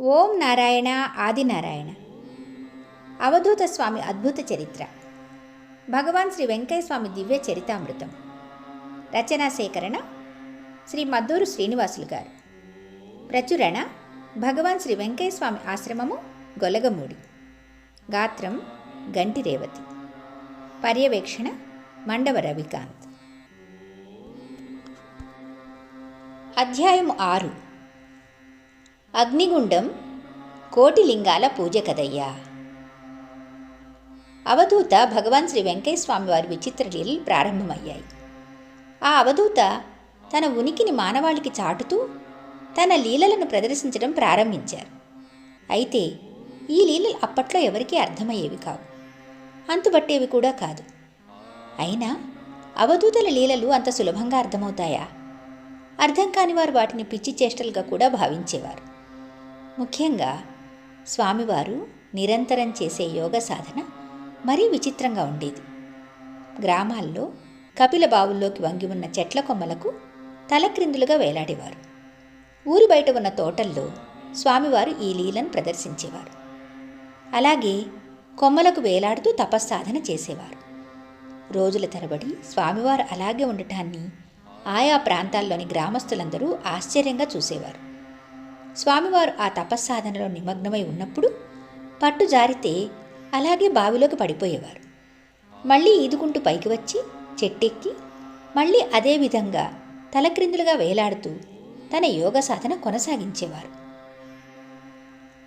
ఓం నారాయణ ఆదినారాయణ అవధూత స్వామి అద్భుత చరిత్ర. భగవాన్ శ్రీ వెంకయ్యస్వామి దివ్య చరితామృతం. రచనా సేకరణ శ్రీ మద్దూరు శ్రీనివాసులు గారు. ప్రచురణ భగవాన్ శ్రీ వెంకయ్యస్వామి ఆశ్రమము గొలగమూడి. గాత్రం గంటి రేవతి. పర్యవేక్షణ మండవ రవికాంత్. అధ్యాయం ఆరు. అగ్నిగుండం కోటిలింగాల పూజ కదయ్యా అవధూత భగవాన్ శ్రీ వెంకటస్వామి వారి విచిత్ర లీలలు ప్రారంభమయ్యాయి. ఆ అవధూత తన ఉనికిని మానవాళికి చాటుతూ తన లీలలను ప్రదర్శించడం ప్రారంభించారు. అయితే ఈ లీలలు అప్పట్లో ఎవరికీ అర్థమయ్యేవి కావు. అంతుబట్టేవి కూడా కాదు. అయినా అవధూతల లీలలు అంత సులభంగా అర్థమవుతాయా? అర్థం కాని వారు వాటిని పిచ్చి చేష్టలుగా కూడా భావించేవారు. ముఖ్యంగా స్వామివారు నిరంతరం చేసే యోగ సాధన మరీ విచిత్రంగా ఉండేది. గ్రామాల్లో కపిల బావుల్లోకి వంగి ఉన్న చెట్ల కొమ్మలకు తలక్రిందులుగా వేలాడేవారు. ఊరి బయట ఉన్న తోటల్లో స్వామివారు ఈ లీలను ప్రదర్శించేవారు. అలాగే కొమ్మలకు వేలాడుతూ తపస్సాధన చేసేవారు. రోజుల తరబడి స్వామివారు అలాగే ఉండటాన్ని ఆయా ప్రాంతాల్లోని గ్రామస్తులందరూ ఆశ్చర్యంగా చూసేవారు. స్వామివారు ఆ తపస్సాధనలో నిమగ్నమై ఉన్నప్పుడు పట్టు జారితే అలాగే బావిలోకి పడిపోయేవారు. మళ్ళీ ఈదుకుంటూ పైకి వచ్చి చెట్టెక్కి మళ్ళీ అదే విధంగా తలక్రిందులుగా వేలాడుతూ తన యోగ సాధన కొనసాగించేవారు.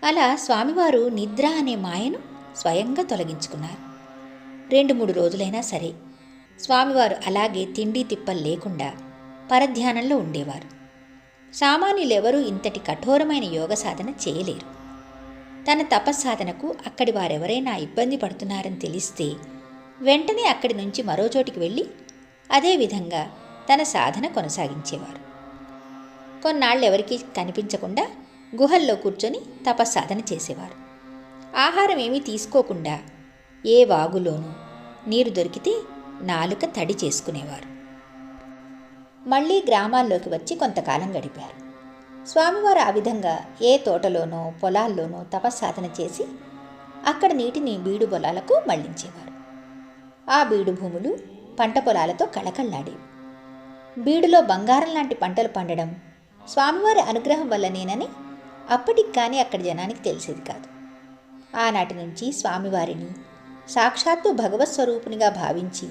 అలా స్వామివారు నిద్ర అనే మాయను స్వయంగా తొలగించుకున్నారు. రెండు మూడు రోజులైనా సరే స్వామివారు అలాగే తిండి తిప్పలు లేకుండా పరధ్యానంలో ఉండేవారు. సామాన్యులెవరూ ఇంతటి కఠోరమైన యోగ సాధన చేయలేరు. తన తపస్సాధనకు అక్కడి వారెవరైనా ఇబ్బంది పడుతున్నారని తెలిస్తే వెంటనే అక్కడి నుంచి మరో చోటికి వెళ్ళి అదేవిధంగా తన సాధన కొనసాగించేవారు. కొన్నాళ్ళెవరికీ కనిపించకుండా గుహల్లో కూర్చొని తపస్సాధన చేసేవారు. ఆహారం ఏమీ తీసుకోకుండా ఏ వాగులోనూ నీరు దొరికితే నాలుక తడి చేసుకునేవారు. మళ్ళీ గ్రామాల్లోకి వచ్చి కొంతకాలం గడిపారు. స్వామివారు ఆ విధంగా ఏ తోటలోనో పొలాల్లోనో తపస్సాధన చేసి అక్కడ నీటిని బీడు పొలాలకు మళ్ళించేవారు. ఆ బీడు భూములు పంట పొలాలతో కళకళ్ళాడేవి. బీడులో బంగారం లాంటి పంటలు పండడం స్వామివారి అనుగ్రహం వల్లనేనని అప్పటికి కానీ అక్కడ జనానికి తెలిసేది కాదు. ఆనాటి నుంచి స్వామివారిని సాక్షాత్తు భగవత్ స్వరూపునిగా భావించి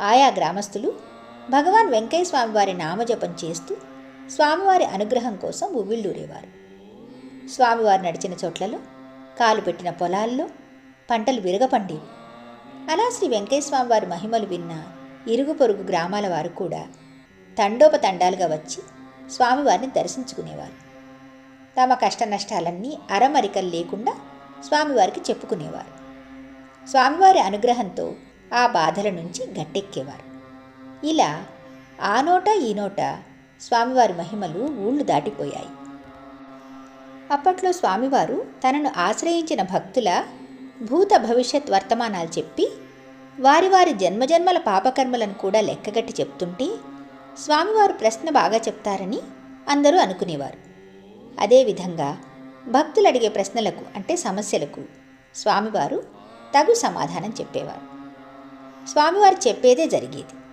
ఆయా గ్రామస్తులు భగవాన్ వెంకయ్య స్వామివారి నామజపం చేస్తూ స్వామివారి అనుగ్రహం కోసం ఉవ్విళ్ళూరేవారు స్వామివారు నడిచిన చోట్లలో కాలు పెట్టిన పొలాల్లో పంటలు విరగపండేవి. అలా శ్రీ వెంకయ్య స్వామివారి మహిమలు విన్న ఇరుగు పొరుగు గ్రామాల వారు కూడా తండోపతండాలుగా వచ్చి స్వామివారిని దర్శించుకునేవారు. తమ కష్ట నష్టాలన్నీ అరమరికలు లేకుండా స్వామివారికి చెప్పుకునేవారు. స్వామివారి అనుగ్రహంతో ఆ బాధల నుంచి గట్టెక్కేవారు. ఇలా ఆ నోట ఈ నోట స్వామివారి మహిమలు ఊళ్ళు దాటిపోయాయి. అప్పట్లో స్వామివారు తనను ఆశ్రయించిన భక్తుల భూత భవిష్యత్ వర్తమానాలు చెప్పి వారి వారి జన్మజన్మల పాపకర్మలను కూడా లెక్కగట్టి చెప్తుంటే స్వామివారు ప్రశ్న బాగా చెప్తారని అందరూ అనుకునేవారు. అదేవిధంగా భక్తులు అడిగే ప్రశ్నలకు అంటే సమస్యలకు స్వామివారు తగు సమాధానం చెప్పేవారు. స్వామివారు చెప్పేదే జరిగేది.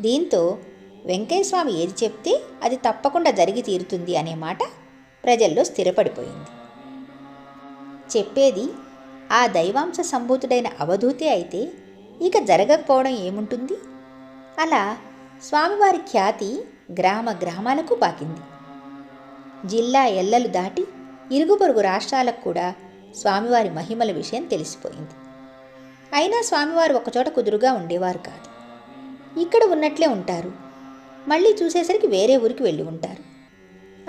దీంతో వెంకయ్యస్వామి ఏది చెప్తే అది తప్పకుండా జరిగి తీరుతుంది అనే మాట ప్రజల్లో స్థిరపడిపోయింది. చెప్పేది ఆ దైవాంశ సంభూతుడైన అవధూతే అయితే ఇక జరగకపోవడం ఏముంటుంది? అలా స్వామివారి ఖ్యాతి గ్రామ గ్రామాలకు పాకింది. జిల్లా ఎల్లలు దాటి ఇరుగు పొరుగు రాష్ట్రాలకు కూడా స్వామివారి మహిమల విషయం తెలిసిపోయింది. అయినా స్వామివారు ఒకచోట కుదురుగా ఉండేవారు కాదు. ఇక్కడ ఉన్నట్లే ఉంటారు. మళ్ళీ చూసేసరికి వేరే ఊరికి వెళ్ళి ఉంటారు.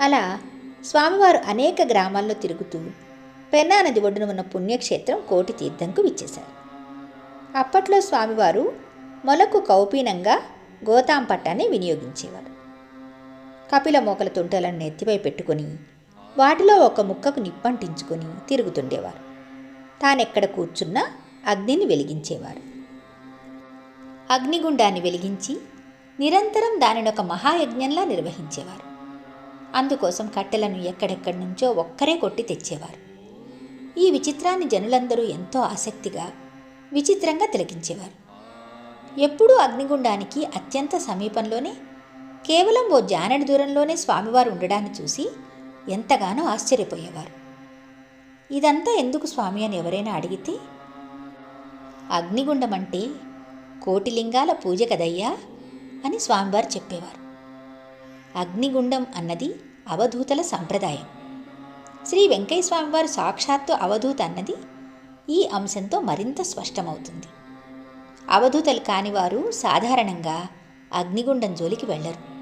అలా స్వామివారు అనేక గ్రామాల్లో తిరుగుతూ పెన్నా నది ఒడ్డున ఉన్న పుణ్యక్షేత్రం కోటి తీర్థంకు విచ్చేశారు. అప్పట్లో స్వామివారు మొలకు కౌపీనంగా గోతాం పట్టాన్ని వినియోగించేవారు. కపిల మోకల తుంటలను నెత్తిపై పెట్టుకొని వాటిలో ఒక ముక్కకు నిప్పంటించుకొని తిరుగుతుండేవారు. తానెక్కడ కూర్చున్నా అగ్నిని వెలిగించేవారు. అగ్నిగుండాన్ని వెలిగించి నిరంతరం దానిని ఒక మహాయజ్ఞంలా నిర్వహించేవారు. అందుకోసం కట్టెలను ఎక్కడెక్కడి నుంచో ఒక్కరే కొట్టి తెచ్చేవారు. ఈ విచిత్రాన్ని జనులందరూ ఎంతో ఆసక్తిగా విచిత్రంగా తిలకించేవారు. ఎప్పుడూ అగ్నిగుండానికి అత్యంత సమీపంలోనే కేవలం ఓ జానడి దూరంలోనే స్వామివారు ఉండడాన్ని చూసి ఎంతగానో ఆశ్చర్యపోయేవారు. ఇదంతా ఎందుకు స్వామి అని ఎవరైనా అడిగితే అగ్నిగుండం అంటే కోటిలింగాల పూజ కదయ్యా అని స్వామివారు చెప్పేవారు. అగ్నిగుండం అన్నది అవధూతల సంప్రదాయం. శ్రీ వెంకయ్య స్వామివారు సాక్షాత్తు అవధూత అన్నది ఈ అంశంతో మరింత స్పష్టమవుతుంది. అవధూతలు కానివారు సాధారణంగా అగ్నిగుండం జోలికి వెళ్ళరు.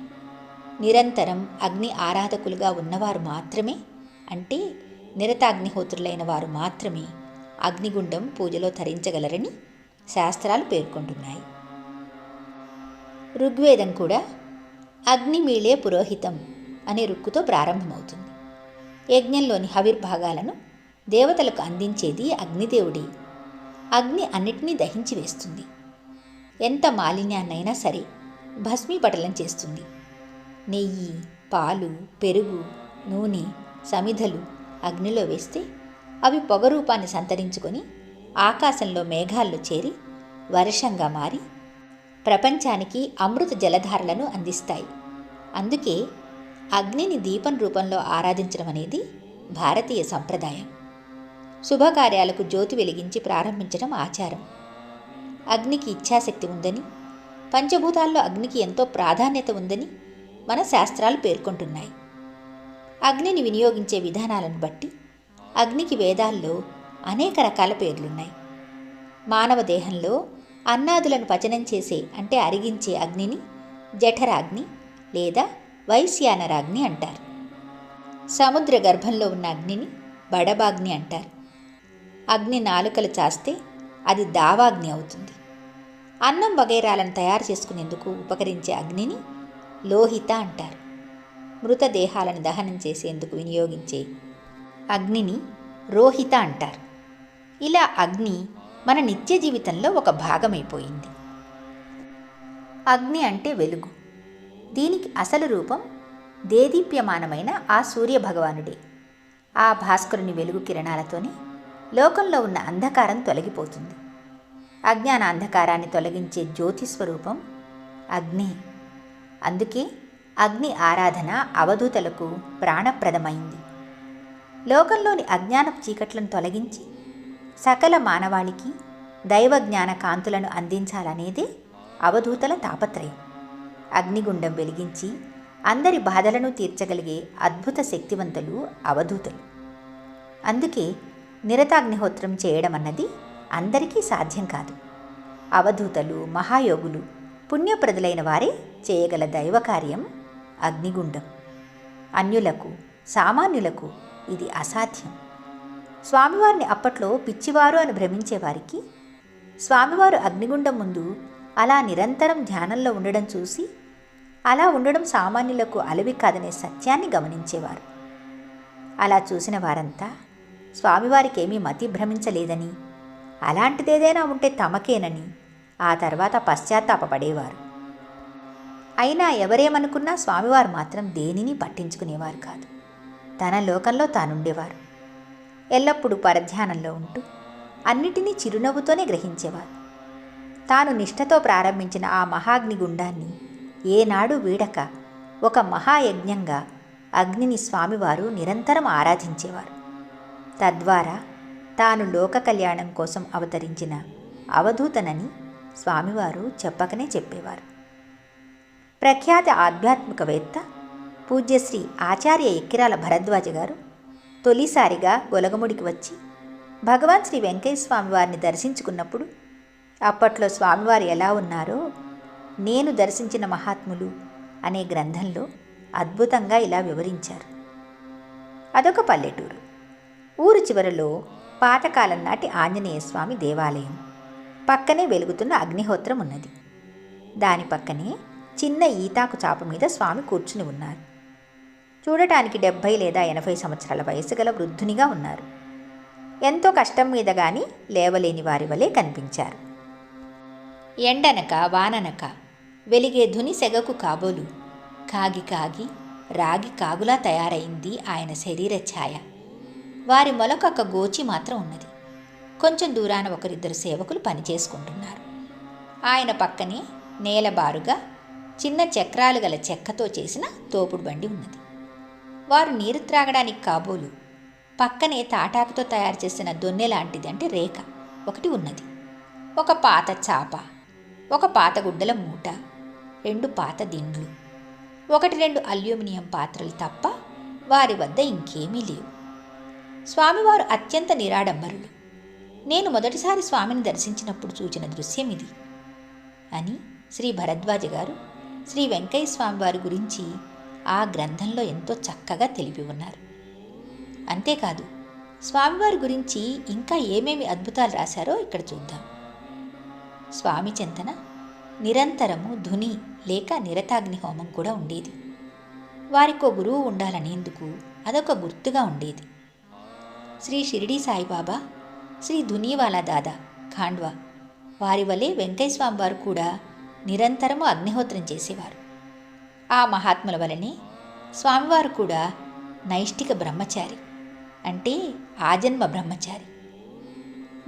నిరంతరం అగ్ని ఆరాధకులుగా ఉన్నవారు మాత్రమే అంటే నిరతాగ్నిహోత్రులైన వారు మాత్రమే అగ్నిగుండం పూజలో ధరించగలరని శాస్త్రాలు పేర్కొంటున్నాయి. ఋగ్వేదం కూడా అగ్నిమీళే పురోహితం అనే రుక్కుతో ప్రారంభమవుతుంది. యజ్ఞంలోని హవిర్భాగాలను దేవతలకు అందించేది అగ్నిదేవుడే. అగ్ని అన్నిటినీ దహించి వేస్తుంది. ఎంత మాలిన్యాన్నైనా సరే భస్మీపటలం చేస్తుంది. నెయ్యి పాలు పెరుగు నూనె సమిధలు అగ్నిలో వేస్తే అవి పొగ రూపాన్ని సంతరించుకొని ఆకాశంలో మేఘాల్లో చేరి వర్షంగా మారి ప్రపంచానికి అమృత జలధారలను అందిస్తాయి. అందుకే అగ్నిని దీపం రూపంలో ఆరాధించడం అనేది భారతీయ సంప్రదాయం. శుభకార్యాలకు జ్యోతి వెలిగించి ప్రారంభించడం ఆచారం. అగ్నికి ఇచ్ఛాశక్తి ఉందని పంచభూతాల్లో అగ్నికి ఎంతో ప్రాధాన్యత ఉందని మన శాస్త్రాలు పేర్కొంటున్నాయి. అగ్నిని వినియోగించే విధానాలను బట్టి అగ్నికి వేదాల్లో అనేక రకాల పేర్లున్నాయి. మానవ దేహంలో అన్నాదులను పచనం చేసే అంటే అరిగించే అగ్నిని జఠరాగ్ని లేదా వైశ్యానరాగ్ని అంటారు. సముద్ర గర్భంలో ఉన్న అగ్నిని బడబాగ్ని అంటారు. అగ్ని నాలుకలు చాస్తే అది దావాగ్ని అవుతుంది. అన్నం వగైరాలను తయారు చేసుకునేందుకు ఉపకరించే అగ్నిని లోహిత అంటారు. మృతదేహాలను దహనం చేసేందుకు వినియోగించే అగ్నిని రోహిత అంటారు. ఇలా అగ్ని మన నిత్య జీవితంలో ఒక భాగమైపోయింది. అగ్ని అంటే వెలుగు. దీనికి అసలు రూపం దేదీప్యమానమైన ఆ సూర్య భగవానుడే ఆ భాస్కరుని వెలుగు కిరణాలతోనే లోకంలో ఉన్న అంధకారం తొలగిపోతుంది. అజ్ఞాన అంధకారాన్ని తొలగించే జ్యోతి స్వరూపం అగ్ని. అందుకే అగ్ని ఆరాధన అవధూతలకు ప్రాణప్రదమైంది. లోకంలోని అజ్ఞానపు చీకట్లను తొలగించి సకల మానవాళికి దైవజ్ఞాన కాంతులను అందించాలనేదే అవధూతల తాపత్రయం. అగ్నిగుండం వెలిగించి అందరి బాధలను తీర్చగలిగే అద్భుత శక్తివంతులు అవధూతలు. అందుకే నిరతాగ్నిహోత్రం చేయడం అన్నది అందరికీ సాధ్యం కాదు. అవధూతలు మహాయోగులు పుణ్యప్రదులైన వారే చేయగల దైవకార్యం అగ్నిగుండం. అన్యులకు సామాన్యులకు ఇది అసాధ్యం. స్వామివారిని అప్పట్లో పిచ్చివారు అని భ్రమించేవారికి స్వామివారు అగ్నిగుండం ముందు అలా నిరంతరం ధ్యానంలో ఉండడం చూసి అలా ఉండడం సామాన్యులకు అలవి కాదనే సత్యాన్ని గమనించేవారు. అలా చూసిన వారంతా స్వామివారికి ఏమీ మతి భ్రమించలేదని అలాంటిదేదైనా ఉంటే తమకేనని ఆ తర్వాత పశ్చాత్తాపపడేవారు. అయినా ఎవరేమనుకున్నా స్వామివారు మాత్రం దేనిని పట్టించుకునేవారు కాదు. తన లోకంలో తానుండేవారు. ఎల్లప్పుడూ పరధ్యానంలో ఉంటూ అన్నిటినీ చిరునవ్వుతోనే గ్రహించేవారు. తాను నిష్ఠతో ప్రారంభించిన ఆ మహాగ్ని గుండాన్ని ఏనాడు వీడక ఒక మహాయజ్ఞంగా అగ్నిని స్వామివారు నిరంతరం ఆరాధించేవారు. తద్వారా తాను లోక కళ్యాణం కోసం అవతరించిన అవధూతనని స్వామివారు చెప్పకనే చెప్పేవారు. ప్రఖ్యాత ఆధ్యాత్మికవేత్త పూజ్యశ్రీ ఆచార్య ఎక్కిరాల భరద్వాజ గారు తొలిసారిగా గొలగముడికి వచ్చి భగవాన్ శ్రీ వెంకయ్య స్వామి వారిని దర్శించుకున్నప్పుడు అప్పట్లో స్వామివారు ఎలా ఉన్నారో నేను దర్శించిన మహాత్ములు అనే గ్రంథంలో అద్భుతంగా ఇలా వివరించారు. అదొక పల్లెటూరు. ఊరు చివరలో పాతకాలం నాటి ఆంజనేయ స్వామి దేవాలయం. పక్కనే వెలుగుతున్న అగ్నిహోత్రం ఉన్నది. దాని పక్కనే చిన్న ఈతాకు చాప మీద స్వామి కూర్చుని ఉన్నారు. చూడటానికి డెబ్భై లేదా ఎనభై సంవత్సరాల వయసు గల వృద్ధునిగా ఉన్నారు. ఎంతో కష్టం మీద కానీ లేవలేని వారి వలె కనిపించారు. ఎండనక వాననక వెలిగే ధుని సెగకు కాబోలు. కాగి కాగి రాగి కాగులా తయారైంది ఆయన శరీర ఛాయ. వారి మొలకొక గోచి మాత్రం ఉన్నది. కొంచెం దూరాన ఒకరిద్దరు సేవకులు పనిచేసుకుంటున్నారు ఆయన పక్కనే నేలబారుగా చిన్న చక్రాలు గల చెక్కతో చేసిన తోపుడు బండి ఉన్నది. వారు నీరు త్రాగడానికి కాబోలు. పక్కనే తాటాకుతో తయారు చేసిన దొన్నె లాంటిది అంటే రేఖ. ఒకటి ఉన్నది. ఒక పాత చాప. ఒక పాత గుడ్డల మూట. రెండు పాత దిండ్లు. ఒకటి రెండు అల్యూమినియం పాత్రలు తప్ప వారి వద్ద ఇంకేమీ లేవు. స్వామివారు అత్యంత నిరాడంబరులు. నేను మొదటిసారి స్వామిని దర్శించినప్పుడు చూచిన దృశ్యం ఇది. అని శ్రీ భరద్వాజ గారు శ్రీ వెంకయ్య స్వామి వారి గురించి ఆ గ్రంథంలో ఎంతో చక్కగా తెలిపి ఉన్నారు. అంతేకాదు స్వామివారి గురించి ఇంకా ఏమేమి అద్భుతాలు రాశారో ఇక్కడ చూద్దాం. స్వామి చింతన నిరంతరము ధుని లేక నిరతాగ్ని హోమం కూడా ఉండేది. వారికో గురువు ఉండాలనేందుకు అదొక గుర్తుగా ఉండేది. శ్రీ షిరిడి సాయిబాబా శ్రీ ధునీవాలా దాదా ఖాండ్వా వారి వలె వెంకయ్యస్వామి వారు కూడా నిరంతరము అగ్నిహోత్రం చేసేవారు. ఆ మహాత్ముల వలనే స్వామివారు కూడా నైష్టిక బ్రహ్మచారి అంటే ఆజన్మ బ్రహ్మచారి.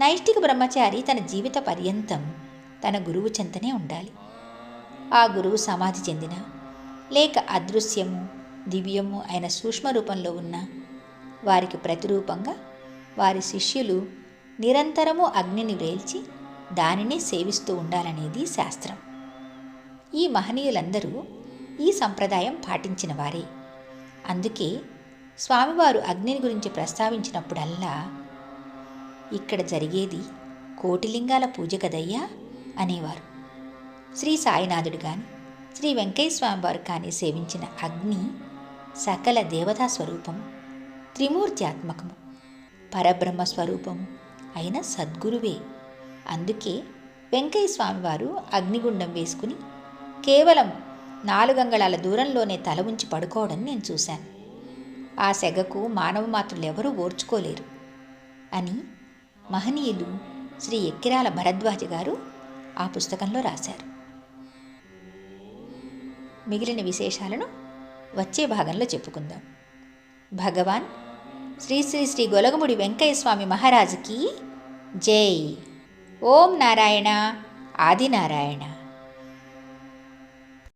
నైష్టిక బ్రహ్మచారి తన జీవిత పర్యంతం తన గురువు చెంతనే ఉండాలి. ఆ గురువు సమాధి చెందిన లేక అదృశ్యము దివ్యము అయిన సూక్ష్మ రూపంలో ఉన్న వారికి ప్రతిరూపంగా వారి శిష్యులు నిరంతరము అగ్నిని వేల్చి దానిని సేవిస్తూ ఉండాలనేది శాస్త్రం. ఈ మహనీయులందరూ ఈ సంప్రదాయం పాటించిన వారే అందుకే స్వామివారు అగ్నిని గురించి ప్రస్తావించినప్పుడల్లా ఇక్కడ జరిగేది కోటిలింగాల పూజ కదయ్యా అనేవారు. శ్రీ సాయినాథుడు కానీ శ్రీ వెంకయ్య వారు కానీ సేవించిన అగ్ని సకల దేవతా స్వరూపం త్రిమూర్త్యాత్మకము పరబ్రహ్మ స్వరూపము అయిన సద్గురువే. అందుకే వెంకయ్య స్వామివారు అగ్నిగుండం వేసుకుని కేవలం నాలుగంగళాల దూరంలోనే తల ఉంచి పడుకోవడం నేను చూశాను. ఆ సెగకు మానవ మాతృలెవరూ ఓర్చుకోలేరు. అని మహనీయులు శ్రీ ఎక్కిరాల భరద్వాజ గారు ఆ పుస్తకంలో రాశారు. మిగిలిన విశేషాలను వచ్చే భాగంలో చెప్పుకుందాం. భగవాన్ శ్రీ శ్రీ శ్రీ గొలగముడి వెంకయ్య స్వామి మహారాజుకి జై. ఓం నారాయణ ఆదినారాయణ.